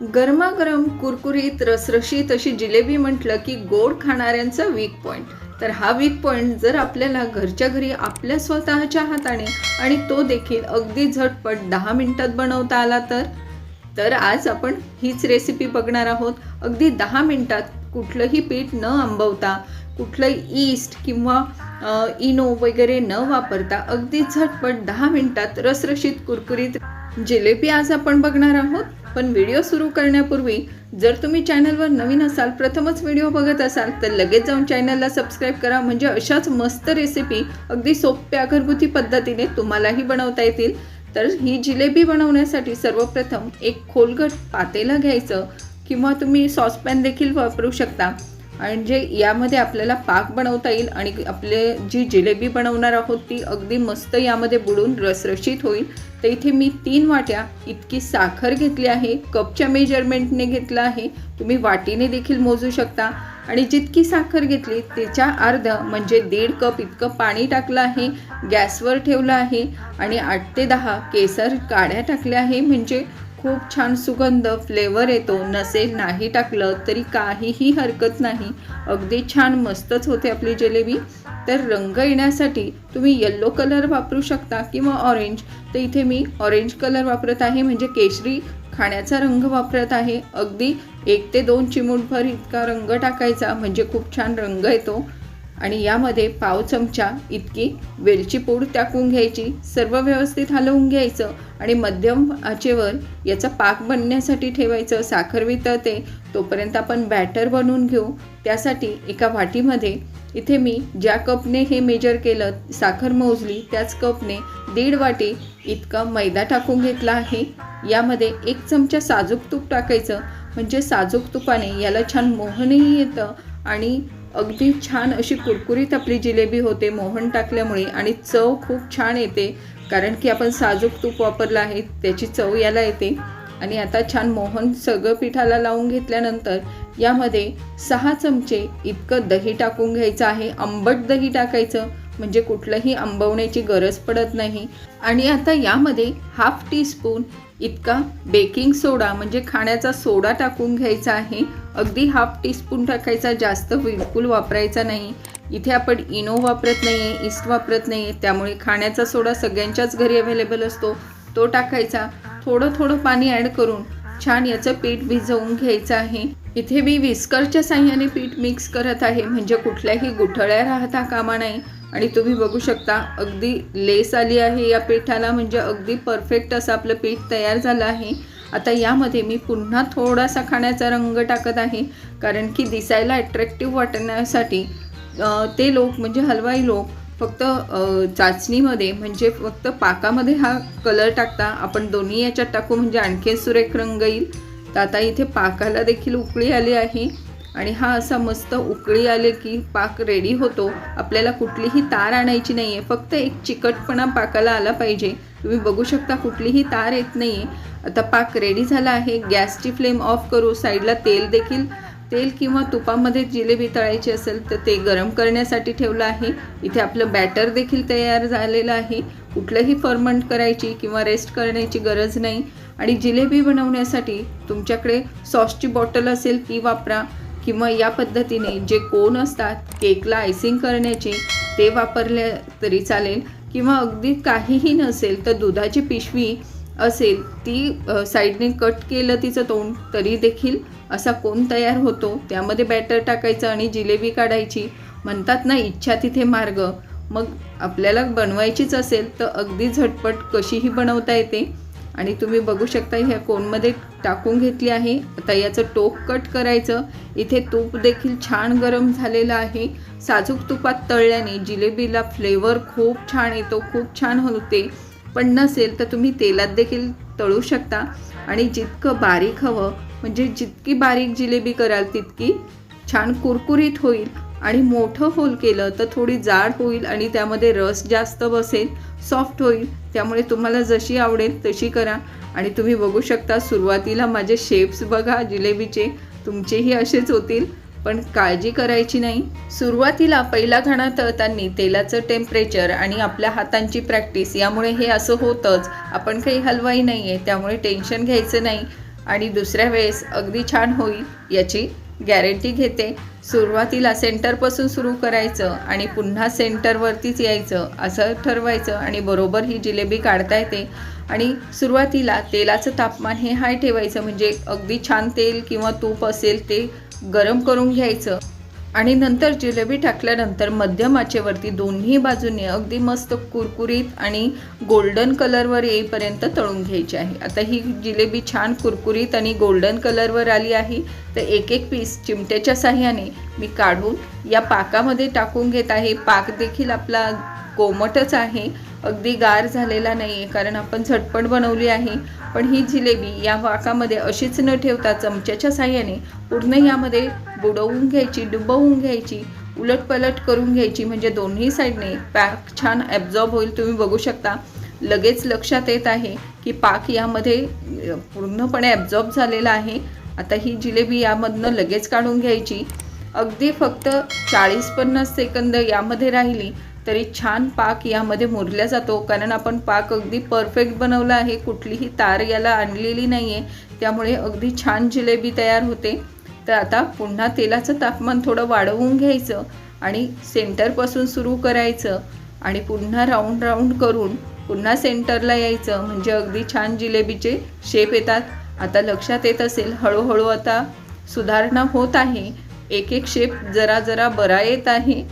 गरमागरम कुरकुरीत रसरशीत अशी जिलेबी म्हटलं की गोड खाणाऱ्यांचा वीक पॉईंट तर हा वीक पॉईंट जर आपल्याला घरच्या घरी आपल्या स्वतःच्या हाताने आणि तो देखील अगदी झटपट दहा मिनटात बनवता आला तर? तर आज आपण हीच रेसिपी बघणार आहोत. अगदी दहा मिनटात कुठलंही पीठ न आंबवता कुठलंही ईस्ट किंवा इनो वगैरे न वापरता अगदी झटपट दहा मिनटात रसरशीत कुरकुरीत जिलेबी आज आपण बघणार आहोत पण व्हिडिओ सुरू करण्यापूर्वी जर तुम्ही चॅनलवर नवीन असाल प्रथमच व्हिडिओ बघत असाल तर लगेच जाऊन चॅनलला सबस्क्राईब करा. म्हणजे अशाच मस्त रेसिपी अगदी सोप्या घरगुती पद्धतीने तुम्हालाही बनवता येतील. तर ही जिलेबी बनवण्यासाठी सर्वप्रथम एक खोलगट पातेलं घ्यायचं किंवा तुम्ही सॉसपॅन देखील वापरू शकता. म्हणजे यामध्ये आपल्याला पाक बनवता येईल आणि आपले जी जिलेबी बनवणार आहोत ती अगदी मस्त यामध्ये बुडून रसरशीत होईल. तर इथे मी तीन वाट्या इतकी साखर घेतली आहे. कपच्या मेजरमेंटने घेतलं आहे. तुम्ही वाटीने देखील मोजू शकता. आणि जितकी साखर घेतली त्याच्या अर्ध म्हणजे दीड कप इतकं पाणी टाकलं आहे. गॅसवर ठेवलं आहे. आणि आठ ते दहा केसर काड्या टाकल्या आहे. म्हणजे खूप छान सुगंध फ्लेवर येतो. नसेल नाही टाकलं तरी काहीही हरकत नाही. अगदी छान मस्तच होते आपली जिलेबी. तर रंग येण्यासाठी तुम्ही येल्लो कलर वापरू शकता किंवा ऑरेंज तर इथे मी ऑरेंज कलर वापरत आहे म्हणजे केशरी खाण्याचा रंग वापरत आहे. अगदी एक ते दोन चिमूटभर इतका रंग टाकायचा म्हणजे खूप छान रंग येतो. आणि यामध्ये पाव चमचा इतकी वेलची पूड टाकून घ्यायची सर्व व्यवस्थित हलवून घ्यायचं आणि मध्यम आचेवर याचा पाक बनण्यासाठी ठेवायचं. साखर वितळते तोपर्यंत आपण बॅटर बनवून घेऊ. त्यासाठी एका वाटीमध्ये इथे मी ज्या कपने हे मेजर केलं साखर मोजली त्याच कपने दीड वाटी इतका मैदा टाकून घेतला आहे. यामध्ये एक चमचा साजूक तूप टाकायचं म्हणजे साजूक तुपाने याला छान मोहनही येतं आणि अगदी छान अशी कुरकुरीत आपली जिलेबी होते मोहन टाकल्यामुळे आणि चव खूप छान येते कारण की आपण साजूक तूप वापरलं आहे त्याची चव याला येते. आणि आता छान मोहन सगळं पिठाला लावून घेतल्यानंतर यामध्ये सहा चमचे इतकं दही टाकून घ्यायचं आहे. आंबट दही टाकायचं म्हणजे कुठलंही आंबवण्याची गरज पडत नाही. आणि आता यामध्ये हाफ टी स्पून इतका बेकिंग सोडा म्हणजे खाण्याचा सोडा टाकून घ्यायचा आहे. अगदी हाफ टीस्पून टाकायचा जास्त बिलकुल वापरायचा नाही. इथे आपण इनो वापरत नाही आहे इस्ट वापरत नाही आहे त्यामुळे खाण्याचा सोडा सगळ्यांच्याच घरी अवेलेबल असतो. तो टाकायचा. थोडं थोडं पाणी ॲड करून छान याचं पीठ भिजवून घ्यायचं आहे. इथे मी विस्करच्या साह्याने पीठ मिक्स करत आहे. म्हणजे कुठल्याही गुठळ्या राहता कामा नाही आणि तुम्ही बघू शकता अगदी लेस आली आहे या पिठाला. म्हणजे अगदी परफेक्ट असं आपलं पीठ तयार झालं आहे. आता यामध्ये मी पुन्हा थोडासा खाण्याचा रंग टाकत आहे. कारण की दिसायला अट्रॅक्टिव्ह वाटण्यासाठी ते लोक म्हणजे हलवाई लोक फक्त चाचणीमध्ये म्हणजे फक्त पाकामध्ये हा कलर टाकता आपण दोन्ही याच्यात टाकू म्हणजे आणखीन सुरेख रंग येईल. तर आता इथे पाकाला देखील उकळी आली आहे. आणि हा असा मस्त उकळी आले की पाक रेडी होतो. आपल्याला कुठलीही तार आणायची नाही आहे फक्त एक चिकटपणा पाकाला आला पाहिजे. तुम्ही बघू शकता कुठलीही तार येत नाही आहे आता पाक रेडी झाला आहे. गॅसची फ्लेम ऑफ करू. साईडला तेल देखील तेल किंवा तुपामध्ये जिलेबी तळायची असेल तर ते गरम करण्यासाठी ठेवलं आहे. इथे आपलं बॅटर देखील तयार झालेलं आहे. कुठलंही फर्मंट करायची किंवा रेस्ट करण्याची गरज नाही. आणि जिलेबी बनवण्यासाठी तुमच्याकडे सॉसची बॉटल असेल ती वापरा किंवा या पद्धतीने जे कोन असतात केकला आयसिंग करण्याचे ते वापरले तरी चालेल. किंवा अगदी काहीही नसेल तर दुधाची पिशवी असेल ती साईडने कट केलं तिचं तोंड तरी देखील असा कोन तयार होतो? त्यामध्ये बॅटर टाकायचं आणि जिलेबी काढायची. म्हणतात ना इच्छा तिथे मार्ग. मग आपल्याला बनवायचीच असेल तर अगदी झटपट कशीही बनवता येते. आणि तुम्ही बघू शकता ह्या कोनमध्ये टाकून घेतली आहे. आता याचं टोक कट करायचं. इथे तूप देखील छान गरम झालेलं आहे. साजूक तुपात तळल्याने जिलेबीला फ्लेवर खूप छान येतो खूप छान होते. पण नसेल तर तुम्ही तेलात देखील तळू शकता. आणि जितकं बारीक हवं म्हणजे जितकी बारीक जिलेबी कराल तितकी छान कुरकुरीत होईल. आणि मोठं होल केलं तर थोडी जाड होईल आणि त्यामध्ये रस जास्त बसेल सॉफ्ट होईल. त्यामुळे तुम्हाला जशी आवडेल तशी करा. आणि तुम्ही बघू शकता सुरुवातीला माझे शेप्स बघा जिलेबीचे. तुमचेही असेच होतील. पण काळजी करायची नाही. सुरुवातीला पहिला घाणा तळताना तेलाचं टेम्परेचर आणि आपल्या हातांची प्रॅक्टिस यामुळे हे असं होतंच. आपण काही हलवाई नाही आहे त्यामुळे टेन्शन घ्यायचं नाही आणि दुसऱ्या वेळेस अगदी छान होईल याची गॅरंटी घेते. सुरुवातीला सेंटरपासून सुरू करायचं आणि पुन्हा सेंटरवरतीच यायचं असं ठरवायचं आणि बरोबर ही जिलेबी काढता येते. आणि सुरुवातीला तेलाचं तापमान हे हाय ठेवायचं म्हणजे अगदी छान तेल किंवा तूप असेल ते गरम करून घ्यायचं. आणि नंतर जिलेबी टाकल्यानंतर मध्यम आचेवरती दोन्ही बाजूने अगदी मस्त कुरकुरीत आणि गोल्डन कलरवर येईपर्यंत तळून घ्यायची आहे. आता ही जिलेबी छान कुरकुरीत आणि गोल्डन कलरवर आली आहे. तर एक एक पीस चिमट्याच्या साह्याने मी काढून या पाकामध्ये टाकून घेत आहे. पाक देखील आपला कोमटच आहे. अगदी गार झालेला नाही आहे कारण आपण झटपट बनवली आहे. पण ही जिलेबी या वाकामध्ये अशीच न ठेवता चमच्याच्या साह्याने पूर्ण यामध्ये बुडवून घ्यायची डुबवून घ्यायची उलटपलट करून घ्यायची. म्हणजे दोन्ही साईडने पॅक छान ॲब्झॉर्ब होईल तुम्ही बघू शकता. लगेच लक्षात येत आहे की पाक यामध्ये पूर्णपणे ॲब्झॉर्ब झालेला आहे. आता ही जिलेबी यामधनं लगेच काढून घ्यायची. अगदी फक्त चाळीस पन्नास सेकंद यामध्ये राहिली तरी छान पाक यामध्ये मुरला जातो. कारण आपण पाक अगदी परफेक्ट बनवला आहे. कुठलीही तार याला आणलेली नाही आहे त्यामुळे अगदी छान जिलेबी तयार होते. तर आता पुन्हा तेलाचं तापमान थोडं वाढवून घ्यायचं आणि सेंटरपासून सुरू करायचं. आणि पुन्हा राऊंड राऊंड करून पुन्हा सेंटरला यायचं. म्हणजे अगदी छान जिलेबीचे शेप येतात. आता लक्षात येत असेल हळूहळू आता सुधारणा होत आहे. एक एक शेप जरा जरा बरा येत आहे.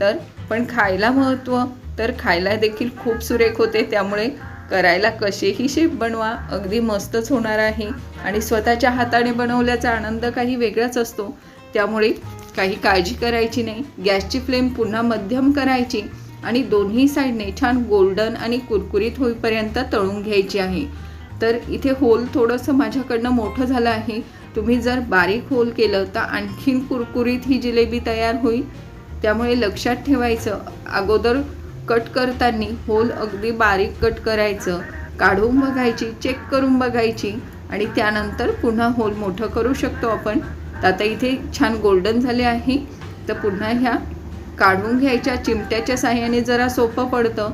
तर पण खायला महत्त्व तर खायला देखील खूप सुरेख होते. त्यामुळे करायला कसेही शेप बनवा अगदी मस्तच होणार आहे. आणि स्वतःच्या हाताने बनवल्याचा आनंद काही वेगळाच असतो. त्यामुळे काही काळजी करायची नाही. गॅसची फ्लेम पुन्हा मध्यम करायची आणि दोन्ही साईडने छान गोल्डन आणि कुरकुरीत होईपर्यंत तळून घ्यायची आहे. तर इथे होल थोडंसं माझ्याकडनं मोठं झालं आहे. तुम्ही जर बारीक होल केलं तर आणखीन कुरकुरीत ही जिलेबी तयार होईल. त्यामुळे लक्षात ठेवायचं अगोदर कट करताना होल अगदी बारीक कट करायचं. काढून बघायची चेक करून बघायची आणि त्यानंतर पुन्हा होल मोठं करू शकतो आपण. तर आता इथे छान गोल्डन झाले आहे. तर पुन्हा ह्या काढून घ्यायच्या चिमट्याच्या साह्याने जरा सोपं पडतं.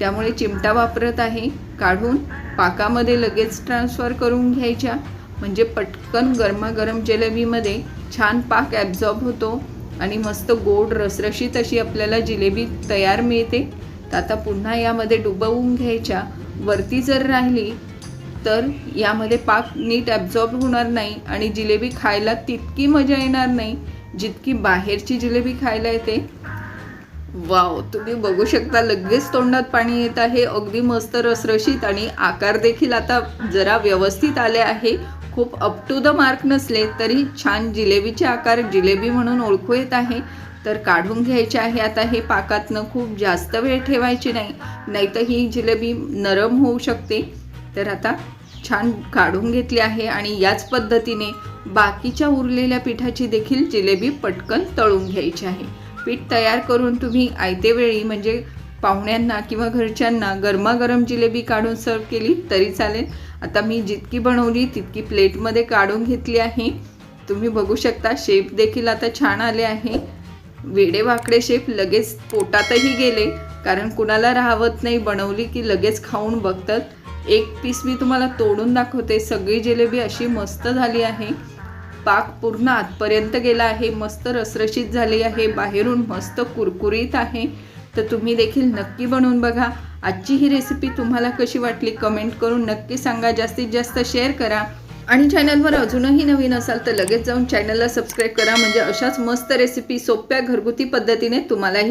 त्यामुळे चिमटा वापरत आहे. काढून पाकामध्ये लगेच ट्रान्सफर करून घ्यायच्या. म्हणजे पटकन गरमागरम जिलेबीमध्ये छान पाक ॲब्झॉर्ब होतो. आणि मस्त गोड रसरशीत अशी आपल्याला जिलेबी तयार मिळते. तर आता पुन्हा यामध्ये डुबवून घ्यायच्या. वरती जर राहिली तर यामध्ये पाक नीट ॲब्झॉर्ब होणार नाही आणि जिलेबी खायला तितकी मजा येणार नाही जितकी बाहेरची जिलेबी खायला येते. वाव तुम्ही बघू शकता लगेच तोंडात पाणी येत आहे. अगदी मस्त रसरशीत आणि आकार देखील आता जरा व्यवस्थित आले आहे. खूप अप टू द मार्क नसले तरी छान जिलेबीचे आकार जिलेबी म्हणून ओळखू येत आहे. तर काढून घ्यायचे आहे. आता हे पाकातनं खूप जास्त वेळ ठेवायची नाही. नाहीतर ही जिलेबी नरम होऊ शकते. तर आता छान काढून घेतली आहे आणि याच पद्धतीने बाकीच्या उरलेल्या पिठाची देखील जिलेबी पटकन तळून घ्यायची आहे. पीठ तयार करून तुम्ही आयतेवेळी म्हणजे पाहुण्यांना किंवा घरच्यांना गरमागरम जिलेबी काढून सर्व केली तरी चालेल. आता मी जितकी बनवली तितकी प्लेटमध्ये काढून घेतली आहे. तुम्ही बघू शकता शेप देखील आता छान आले आहे. वेडे वाकडे शेप लगेच पोटातही गेले कारण कुणाला राहवत नाही बनवली की लगेच खाऊन बघतात. एक पीस मी तुम्हाला तोडून दाखवते सगळी जिलेबी अशी मस्त झाली आहे. पाक पूर्ण आतपर्यंत गेला आहे मस्त रसरशीत झाली आहे बाहेरून मस्त कुरकुरीत आहे. तर तुम्ही देखील नक्की बनवून बघा. आजची ही रेसिपी तुम्हाला कशी वाटली कमेंट करून नक्की सांगा. जास्तीत जास्त शेअर करा. आणि चॅनलवर अजूनही नवीन असाल तर लगेच जाऊन चॅनलला सबस्क्राईब करा. म्हणजे अशाच मस्त रेसिपी सोप्या घरगुती पद्धतीने तुम्हालाही